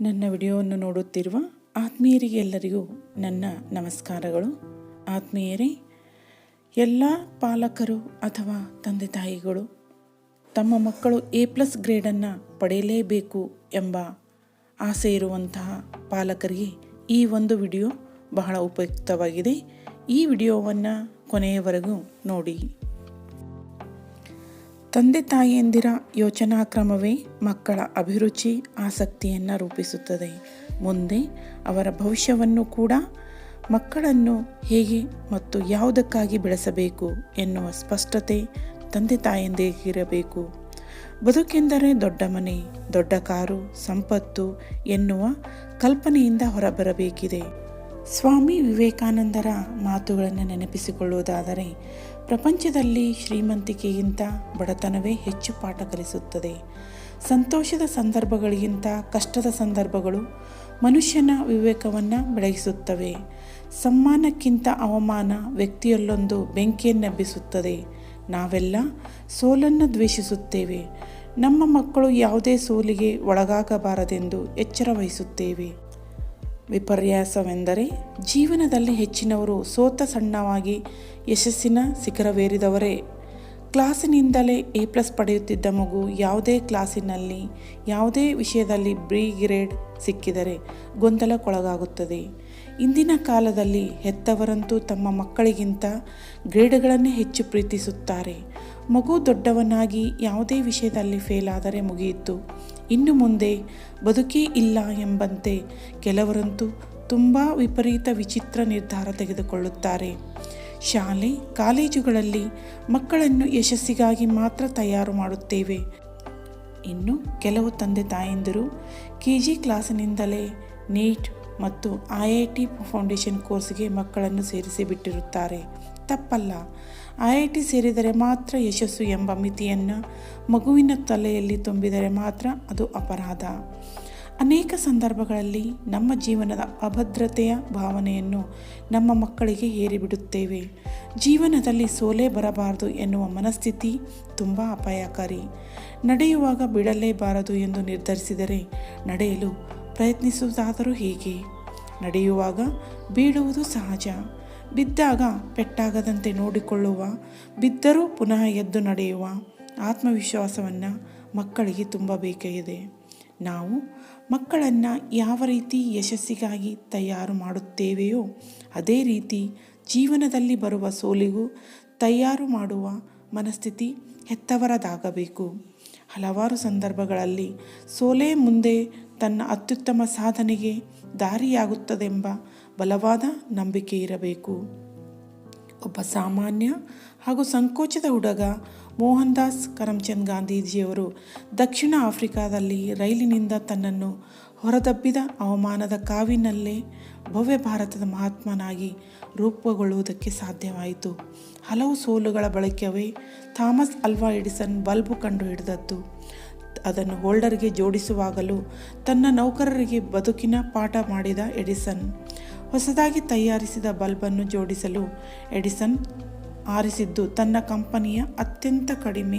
ನನ್ನ ವಿಡಿಯೋವನ್ನು ನೋಡುತ್ತಿರುವ ಆತ್ಮೀಯರಿಗೆ ಎಲ್ಲರಿಗೂ ನನ್ನ ನಮಸ್ಕಾರಗಳು. ಆತ್ಮೀಯರೇ, ಎಲ್ಲ ಪಾಲಕರು ಅಥವಾ ತಂದೆ ತಾಯಿಗಳು, ತಮ್ಮ ಮಕ್ಕಳು ಎ ಪ್ಲಸ್ ಗ್ರೇಡನ್ನು ಪಡೆಯಲೇಬೇಕು ಎಂಬ ಆಸೆ ಇರುವಂತಹ ಪಾಲಕರಿಗೆ ಈ ಒಂದು ವಿಡಿಯೋ ಬಹಳ ಉಪಯುಕ್ತವಾಗಿದೆ. ಈ ವಿಡಿಯೋವನ್ನು ಕೊನೆಯವರೆಗೂ ನೋಡಿ. ತಂದೆ ತಾಯಿಯಂದಿರ ಯೋಚನಾ ಕ್ರಮವೇ ಮಕ್ಕಳ ಅಭಿರುಚಿ, ಆಸಕ್ತಿಯನ್ನು ರೂಪಿಸುತ್ತದೆ. ಮುಂದೆ ಅವರ ಭವಿಷ್ಯವನ್ನು ಕೂಡ ಮಕ್ಕಳನ್ನು ಹೇಗೆ ಮತ್ತು ಯಾವುದಕ್ಕಾಗಿ ಬೆಳೆಸಬೇಕು ಎನ್ನುವ ಸ್ಪಷ್ಟತೆ ತಂದೆ ತಾಯಿಯಂದಿರಬೇಕು ಬದುಕೆಂದರೆ ದೊಡ್ಡ ಮನೆ, ದೊಡ್ಡ ಕಾರು, ಸಂಪತ್ತು ಎನ್ನುವ ಕಲ್ಪನೆಯಿಂದ ಹೊರಬರಬೇಕಿದೆ. ಸ್ವಾಮಿ ವಿವೇಕಾನಂದರ ಮಾತುಗಳನ್ನು ನೆನಪಿಸಿಕೊಳ್ಳುವುದಾದರೆ ಪ್ರಪಂಚದಲ್ಲಿ ಶ್ರೀಮಂತಿಕೆಗಿಂತ ಬಡತನವೇ ಹೆಚ್ಚು ಪಾಠ ಕಲಿಸುತ್ತದೆ. ಸಂತೋಷದ ಸಂದರ್ಭಗಳಿಗಿಂತ ಕಷ್ಟದ ಸಂದರ್ಭಗಳು ಮನುಷ್ಯನ ವಿವೇಕವನ್ನು ಬೆಳಗಿಸುತ್ತವೆ. ಸಮ್ಮಾನಕ್ಕಿಂತ ಅವಮಾನ ವ್ಯಕ್ತಿಯಲ್ಲೊಂದು ಬೆಂಕಿಯನ್ನೆಬ್ಬಿಸುತ್ತದೆ ನಾವೆಲ್ಲ ಸೋಲನ್ನು ದ್ವೇಷಿಸುತ್ತೇವೆ. ನಮ್ಮ ಮಕ್ಕಳು ಯಾವುದೇ ಸೋಲಿಗೆ ಒಳಗಾಗಬಾರದೆಂದು ಎಚ್ಚರ ವಹಿಸುತ್ತೇವೆ. ವಿಪರ್ಯಾಸವೆಂದರೆ ಜೀವನದಲ್ಲಿ ಹೆಚ್ಚಿನವರು ಸೋತ ಸಣ್ಣವಾಗಿ ಯಶಸ್ಸಿನ ಶಿಖರವೇರಿದವರೇ ಕ್ಲಾಸಿನಿಂದಲೇ ಎ ಪ್ಲಸ್ ಪಡೆಯುತ್ತಿದ್ದ ಮಗು ಯಾವುದೇ ಕ್ಲಾಸಿನಲ್ಲಿ, ಯಾವುದೇ ವಿಷಯದಲ್ಲಿ ಬ್ರೀ ಗ್ರೇಡ್ ಸಿಕ್ಕಿದರೆ ಗೊಂದಲಕ್ಕೊಳಗಾಗುತ್ತದೆ. ಇಂದಿನ ಕಾಲದಲ್ಲಿ ಹೆತ್ತವರಂತೂ ತಮ್ಮ ಮಕ್ಕಳಿಗಿಂತ ಗ್ರೇಡ್ಗಳನ್ನೇ ಹೆಚ್ಚು ಪ್ರೀತಿಸುತ್ತಾರೆ. ಮಗು ದೊಡ್ಡವನಾಗಿ ಯಾವುದೇ ವಿಷಯದಲ್ಲಿ ಫೇಲ್ ಆದರೆ ಮುಗಿಯಿತು. ಇನ್ನು ಮುಂದೆ ಬದುಕೇ ಇಲ್ಲ ಎಂಬಂತೆ ಕೆಲವರಂತೂ ತುಂಬ ವಿಪರೀತ ವಿಚಿತ್ರ ನಿರ್ಧಾರ ತೆಗೆದುಕೊಳ್ಳುತ್ತಾರೆ. ಶಾಲೆ, ಕಾಲೇಜುಗಳಲ್ಲಿ ಮಕ್ಕಳನ್ನು ಯಶಸ್ಸಿಗಾಗಿ ಮಾತ್ರ ತಯಾರು ಮಾಡುತ್ತೇವೆ. ಇನ್ನು ಕೆಲವು ತಂದೆ ತಾಯಂದಿರು ಕೆ ಜಿ ಕ್ಲಾಸಿನಿಂದಲೇ ನೀಟ್ ಮತ್ತು ಐ ಐ ಟಿ ಫೌಂಡೇಶನ್ ಕೋರ್ಸ್ಗೆ ಮಕ್ಕಳನ್ನು ಸೇರಿಸಿ ಬಿಟ್ಟಿರುತ್ತಾರೆ. ತಪ್ಪಲ್ಲ. ಐ ಐ ಟಿ ಸೇರಿದರೆ ಮಾತ್ರ ಯಶಸ್ಸು ಎಂಬ ಮಿತಿಯನ್ನು ಮಗುವಿನ ತಲೆಯಲ್ಲಿ ತುಂಬಿದರೆ ಮಾತ್ರ ಅದು ಅಪರಾಧ. ಅನೇಕ ಸಂದರ್ಭಗಳಲ್ಲಿ ನಮ್ಮ ಜೀವನದ ಅಭದ್ರತೆಯ ಭಾವನೆಯನ್ನು ನಮ್ಮ ಮಕ್ಕಳಿಗೆ ಹೇರಿಬಿಡುತ್ತೇವೆ. ಜೀವನದಲ್ಲಿ ಸೋಲೆ ಬರಬಾರದು ಎನ್ನುವ ಮನಸ್ಥಿತಿ ತುಂಬ ಅಪಾಯಕಾರಿ. ನಡೆಯುವಾಗ ಬಿಡಲೇಬಾರದು ಎಂದು ನಿರ್ಧರಿಸಿದರೆ ನಡೆಯಲು ಪ್ರಯತ್ನಿಸುವುದಾದರೂ ಹೇಗೆ? ನಡೆಯುವಾಗ ಬೀಳುವುದು ಸಹಜ. ಬಿದ್ದಾಗ ಪೆಟ್ಟಾಗದಂತೆ ನೋಡಿಕೊಳ್ಳುವ, ಬಿದ್ದರೂ ಪುನಃ ಎದ್ದು ನಡೆಯುವ ಆತ್ಮವಿಶ್ವಾಸವನ್ನು ಮಕ್ಕಳಿಗೆ ತುಂಬಬೇಕಿದೆ ನಾವು ಮಕ್ಕಳನ್ನು ಯಾವ ರೀತಿ ಯಶಸ್ಸಿಗಾಗಿ ತಯಾರು ಮಾಡುತ್ತೇವೆಯೋ, ಅದೇ ರೀತಿ ಜೀವನದಲ್ಲಿ ಬರುವ ಸೋಲಿಗೂ ತಯಾರು ಮಾಡುವ ಮನಸ್ಥಿತಿ ಹೆತ್ತವರದಾಗಬೇಕು. ಹಲವಾರು ಸಂದರ್ಭಗಳಲ್ಲಿ ಸೋಲೇ ಮುಂದೆ ತನ್ನ ಅತ್ಯುತ್ತಮ ಸಾಧನೆಗೆ ದಾರಿಯಾಗುತ್ತದೆಂಬ ಬಲವಾದ ನಂಬಿಕೆ ಇರಬೇಕು. ಒಬ್ಬ ಸಾಮಾನ್ಯ ಹಾಗೂ ಸಂಕೋಚದ ಹುಡುಗ ಮೋಹನ್ ದಾಸ್ ಕರಮ್ಚಂದ್ ಗಾಂಧೀಜಿಯವರು ದಕ್ಷಿಣ ಆಫ್ರಿಕಾದಲ್ಲಿ ರೈಲಿನಿಂದ ತನ್ನನ್ನು ಹೊರದಬ್ಬಿದ ಅವಮಾನದ ಕಾವಿನಲ್ಲೇ ಭವ್ಯ ಭಾರತದ ಮಹಾತ್ಮನಾಗಿ ರೂಪುಗೊಳ್ಳುವುದಕ್ಕೆ ಸಾಧ್ಯವಾಯಿತು. ಹಲವು ಸೋಲುಗಳ ಬಳಕೆಯವೇ ಥಾಮಸ್ ಅಲ್ವಾ ಎಡಿಸನ್ ಬಲ್ಬು ಕಂಡುಹಿಡಿದದ್ದು. ಅದನ್ನು ಹೋಲ್ಡರ್ಗೆ ಜೋಡಿಸುವಾಗಲೂ ತನ್ನ ನೌಕರರಿಗೆ ಬದುಕಿನ ಪಾಠ ಮಾಡಿದ ಎಡಿಸನ್. ಹೊಸದಾಗಿ ತಯಾರಿಸಿದ ಬಲ್ಬನ್ನು ಜೋಡಿಸಲು ಎಡಿಸನ್ ಆರಿಸಿದ್ದು ತನ್ನ ಕಂಪನಿಯ ಅತ್ಯಂತ ಕಡಿಮೆ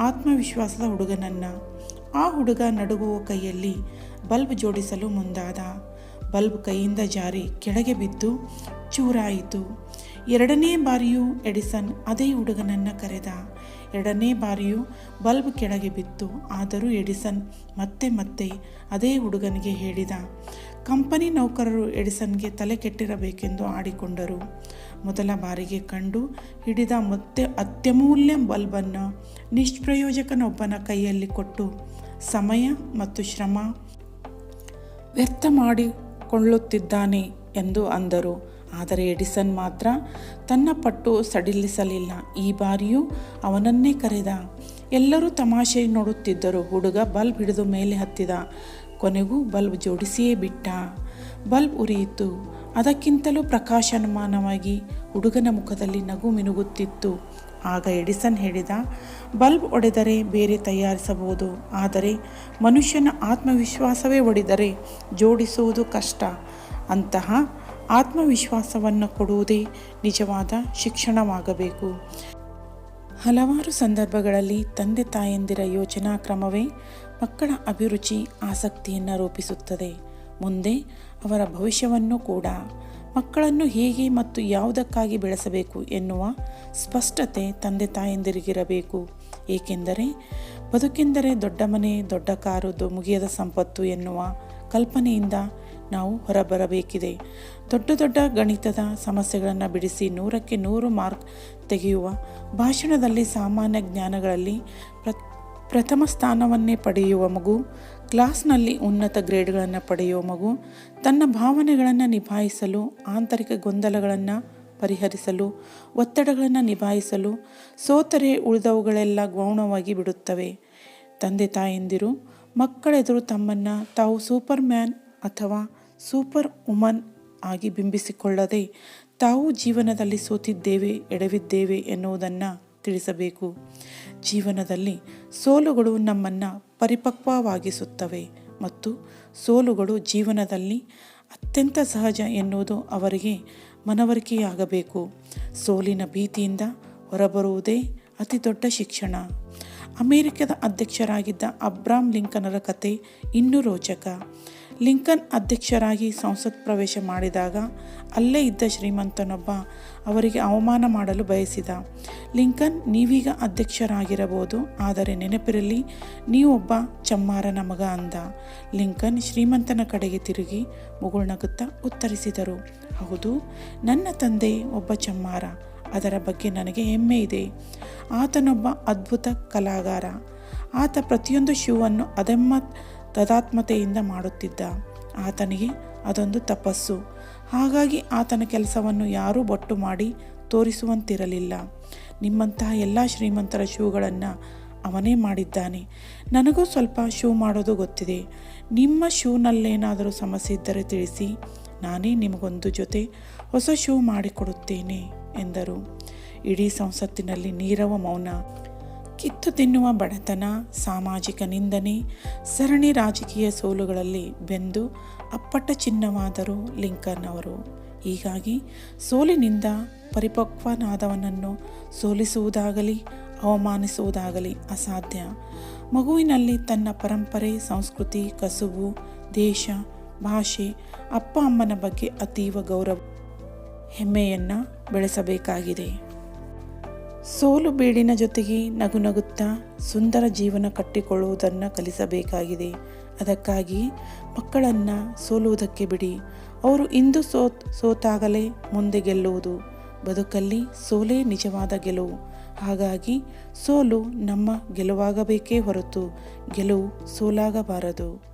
ಆತ್ಮವಿಶ್ವಾಸದ ಹುಡುಗನನ್ನು. ಆ ಹುಡುಗ ನಡುಗುವ ಕೈಯಲ್ಲಿ ಬಲ್ಬ್ ಜೋಡಿಸಲು ಮುಂದಾದ. ಬಲ್ಬ್ ಕೈಯಿಂದ ಜಾರಿ ಕೆಳಗೆ ಬಿದ್ದು ಚೂರಾಯಿತು. ಎರಡನೇ ಬಾರಿಯೂ ಎಡಿಸನ್ ಅದೇ ಹುಡುಗನನ್ನು ಕರೆದ. ಎರಡನೇ ಬಾರಿಯೂ ಬಲ್ಬ್ ಕೆಳಗೆ ಬಿತ್ತು. ಆದರೂ ಎಡಿಸನ್ ಮತ್ತೆ ಮತ್ತೆ ಅದೇ ಹುಡುಗನಿಗೆ ಹೇಳಿದ, ಕಂಪನಿ ನೌಕರರು ಎಡಿಸನ್ಗೆ ತಲೆ ಕೆಟ್ಟಿರಬೇಕೆಂದು ಆಡಿಕೊಂಡರು. ಮೊದಲ ಬಾರಿಗೆ ಕಂಡು ಹಿಡಿದ ಮತ್ತೆ ಅತ್ಯಮೂಲ್ಯ ಬಲ್ಬನ್ನು ನಿಷ್ಪ್ರಯೋಜಕನೊಬ್ಬನ ಕೈಯಲ್ಲಿ ಕೊಟ್ಟು ಸಮಯ ಮತ್ತು ಶ್ರಮ ವ್ಯರ್ಥ ಮಾಡಿಕೊಳ್ಳುತ್ತಿದ್ದಾನೆ ಎಂದು ಅಂದರು. ಆದರೆ ಎಡಿಸನ್ ಮಾತ್ರ ತನ್ನ ಪಟ್ಟು ಸಡಿಲಿಸಲಿಲ್ಲ. ಈ ಬಾರಿಯೂ ಅವನನ್ನೇ ಕರೆದ. ಎಲ್ಲರೂ ತಮಾಷೆ ನೋಡುತ್ತಿದ್ದರು. ಹುಡುಗ ಬಲ್ಬ್ ಹಿಡಿದು ಮೇಲೆ ಹತ್ತಿದ. ಕೊನೆಗೂ ಬಲ್ಬ್ ಜೋಡಿಸಿಯೇ ಬಿಟ್ಟ. ಬಲ್ಬ್ ಉರಿಯಿತು. ಅದಕ್ಕಿಂತಲೂ ಪ್ರಕಾಶಮಾನವಾಗಿ ಹುಡುಗನ ಮುಖದಲ್ಲಿ ನಗು ಮಿನುಗುತ್ತಿತ್ತು. ಆಗ ಎಡಿಸನ್ ಹೇಳಿದ, ಬಲ್ಬ್ ಒಡೆದರೆ ಬೇರೆ ತಯಾರಿಸಬಹುದು. ಆದರೆ ಮನುಷ್ಯನ ಆತ್ಮವಿಶ್ವಾಸವೇ ಒಡೆದರೆ ಜೋಡಿಸುವುದು ಕಷ್ಟ. ಅಂತಹ ಆತ್ಮವಿಶ್ವಾಸವನ್ನು ಕೊಡುವುದೇ ನಿಜವಾದ ಶಿಕ್ಷಣವಾಗಬೇಕು. ಹಲವಾರು ಸಂದರ್ಭಗಳಲ್ಲಿ ತಂದೆ ತಾಯಂದಿರ ಯೋಜನಾ ಕ್ರಮವೇ ಮಕ್ಕಳ ಅಭಿರುಚಿ, ಆಸಕ್ತಿಯನ್ನು ರೂಪಿಸುತ್ತದೆ. ಮುಂದೆ ಅವರ ಭವಿಷ್ಯವನ್ನು ಕೂಡ ಮಕ್ಕಳನ್ನು ಹೇಗೆ ಮತ್ತು ಯಾವುದಕ್ಕಾಗಿ ಬೆಳೆಸಬೇಕು ಎನ್ನುವ ಸ್ಪಷ್ಟತೆ ತಂದೆ ತಾಯಂದಿರಿಗಿರಬೇಕು. ಏಕೆಂದರೆ ಬದುಕೆಂದರೆ ದೊಡ್ಡ ಮನೆ, ದೊಡ್ಡ ಕಾರು ಮುಗಿಯದ ಸಂಪತ್ತು ಎನ್ನುವ ಕಲ್ಪನೆಯಿಂದ ನಾವು ಹೊರಬರಬೇಕಿದೆ. ದೊಡ್ಡ ದೊಡ್ಡ ಗಣಿತದ ಸಮಸ್ಯೆಗಳನ್ನು ಬಿಡಿಸಿ ನೂರಕ್ಕೆ ನೂರು ಮಾರ್ಕ್ ತೆಗೆಯುವ ಭಾಷಣದಲ್ಲಿ ಸಾಮಾನ್ಯ ಜ್ಞಾನಗಳಲ್ಲಿ ಪ್ರ, ಪ್ರಥಮ ಸ್ಥಾನವನ್ನೇ ಪಡೆಯುವ ಮಗು, ಕ್ಲಾಸ್ನಲ್ಲಿ ಉನ್ನತ ಗ್ರೇಡ್ಗಳನ್ನು ಪಡೆಯುವ ಮಗು, ತನ್ನ ಭಾವನೆಗಳನ್ನು ನಿಭಾಯಿಸಲು, ಆಂತರಿಕ ಗೊಂದಲಗಳನ್ನು ಪರಿಹರಿಸಲು, ಒತ್ತಡಗಳನ್ನು ನಿಭಾಯಿಸಲು ಸೋತರೆ ಉಳಿದವುಗಳೆಲ್ಲ ಗೌಣವಾಗಿ ಬಿಡುತ್ತವೆ. ತಂದೆ ತಾಯಂದಿರು, ಮಕ್ಕಳೆದುರು ತಮ್ಮನ್ನು ತಾವು ಸೂಪರ್ ಮ್ಯಾನ್ ಅಥವಾ ಸೂಪರ್ ವುಮನ್ ಆಗಿ ಬಿಂಬಿಸಿಕೊಳ್ಳದೆ ತಾವು ಜೀವನದಲ್ಲಿ ಸೋತಿದ್ದೇವೆ, ಎಡವಿದ್ದೇವೆ ಎನ್ನುವುದನ್ನು ತಿಳಿಸಬೇಕು. ಜೀವನದಲ್ಲಿ ಸೋಲುಗಳು ನಮ್ಮನ್ನು ಪರಿಪಕ್ವವಾಗಿಸುತ್ತವೆ ಮತ್ತು ಸೋಲುಗಳು ಜೀವನದಲ್ಲಿ ಅತ್ಯಂತ ಸಹಜ ಎನ್ನುವುದು ಅವರಿಗೆ ಮನವರಿಕೆಯಾಗಬೇಕು. ಸೋಲಿನ ಭೀತಿಯಿಂದ ಹೊರಬರುವುದೇ ಅತಿ ದೊಡ್ಡ ಶಿಕ್ಷಣ. ಅಮೆರಿಕದ ಅಧ್ಯಕ್ಷರಾಗಿದ್ದ ಅಬ್ರಾಮ್ ಲಿಂಕನರ ಕತೆ ಇನ್ನೂ ರೋಚಕ. ಲಿಂಕನ್ ಅಧ್ಯಕ್ಷರಾಗಿ ಸಂಸತ್ ಪ್ರವೇಶ ಮಾಡಿದಾಗ ಅಲ್ಲೇ ಇದ್ದ ಶ್ರೀಮಂತನೊಬ್ಬ ಅವರಿಗೆ ಅವಮಾನ ಮಾಡಲು ಬಯಸಿದ. ಲಿಂಕನ್ ನೀವೀಗ ಅಧ್ಯಕ್ಷರಾಗಿರಬಹುದು, ಆದರೆ ನೆನಪಿರಲಿ ನೀವೊಬ್ಬ ಚಮ್ಮಾರನ ಮಗ ಅಂದ. ಲಿಂಕನ್ ಶ್ರೀಮಂತನ ಕಡೆಗೆ ತಿರುಗಿ ಮುಗುಳ್ನಗುತ್ತಾ ಉತ್ತರಿಸಿದರು, ಹೌದು, ನನ್ನ ತಂದೆ ಒಬ್ಬ ಚಮ್ಮಾರ, ಅದರ ಬಗ್ಗೆ ನನಗೆ ಹೆಮ್ಮೆ ಇದೆ. ಆತನೊಬ್ಬ ಅದ್ಭುತ ಕಲಾಗಾರ. ಆತ ಪ್ರತಿಯೊಂದು ಶೂವನ್ನು ಅದೆಮ್ಮ ತದಾತ್ಮತೆಯಿಂದ ಮಾಡುತ್ತಿದ್ದ. ಆತನಿಗೆ ಅದೊಂದು ತಪಸ್ಸು. ಹಾಗಾಗಿ ಆತನ ಕೆಲಸವನ್ನು ಯಾರೂ ಬಟ್ಟು ಮಾಡಿ ತೋರಿಸುವಂತಿರಲಿಲ್ಲ. ನಿಮ್ಮಂತಹ ಎಲ್ಲ ಶ್ರೀಮಂತರ ಶೂಗಳನ್ನು ಅವನೇ ಮಾಡಿದ್ದಾನೆ. ನನಗೂ ಸ್ವಲ್ಪ ಶೂ ಮಾಡೋದು ಗೊತ್ತಿದೆ. ನಿಮ್ಮ ಶೂನಲ್ಲೇನಾದರೂ ಸಮಸ್ಯೆ ಇದ್ದರೆ ತಿಳಿಸಿ. ನಾನೇ ನಿಮಗೊಂದು ಜೊತೆ ಹೊಸ ಶೂ ಮಾಡಿಕೊಡುತ್ತೇನೆ, ಎಂದರು. ಇಡೀ ಸಂಸತ್ತಿನಲ್ಲಿ ನೀರವ ಮೌನ. ಕಿತ್ತು ತಿನ್ನುವ ಬಡತನ, ಸಾಮಾಜಿಕ ನಿಂದನೆ, ಸರಣಿ ರಾಜಕೀಯ ಸೋಲುಗಳಲ್ಲಿ ಬೆಂದು ಅಪ್ಪಟ ಚಿನ್ನವಾದರು ಲಿಂಕನ್ ಅವರು. ಹೀಗಾಗಿ ಸೋಲಿನಿಂದ ಪರಿಪಕ್ವನಾದವನನ್ನು ಸೋಲಿಸುವುದಾಗಲಿ, ಅವಮಾನಿಸುವುದಾಗಲಿ ಅಸಾಧ್ಯ. ಮಗುವಿನಲ್ಲಿ ತನ್ನ ಪರಂಪರೆ, ಸಂಸ್ಕೃತಿ, ಕಸುಬು, ದೇಶ, ಭಾಷೆ, ಅಪ್ಪ ಅಮ್ಮನ ಬಗ್ಗೆ ಅತೀವ ಗೌರವ, ಹೆಮ್ಮೆಯನ್ನು ಬೆಳೆಸಬೇಕಾಗಿದೆ. ಸೋಲು ಬೀಡಿನ ಜೊತೆಗೆ ನಗು ನಗುತ್ತಾ ಸುಂದರ ಜೀವನ ಕಟ್ಟಿಕೊಳ್ಳುವುದನ್ನು ಕಲಿಸಬೇಕಾಗಿದೆ. ಅದಕ್ಕಾಗಿ ಮಕ್ಕಳನ್ನು ಸೋಲುವುದಕ್ಕೆ ಬಿಡಿ. ಅವರು ಇಂದು ಸೋತ್, ಸೋತಾಗಲೇ ಮುಂದೆ ಗೆಲ್ಲುವುದು. ಬದುಕಲ್ಲಿ ಸೋಲೇ ನಿಜವಾದ ಗೆಲುವು. ಹಾಗಾಗಿ ಸೋಲು ನಮ್ಮ ಗೆಲುವಾಗಬೇಕೇ ಹೊರತು ಗೆಲುವು ಸೋಲಾಗಬಾರದು.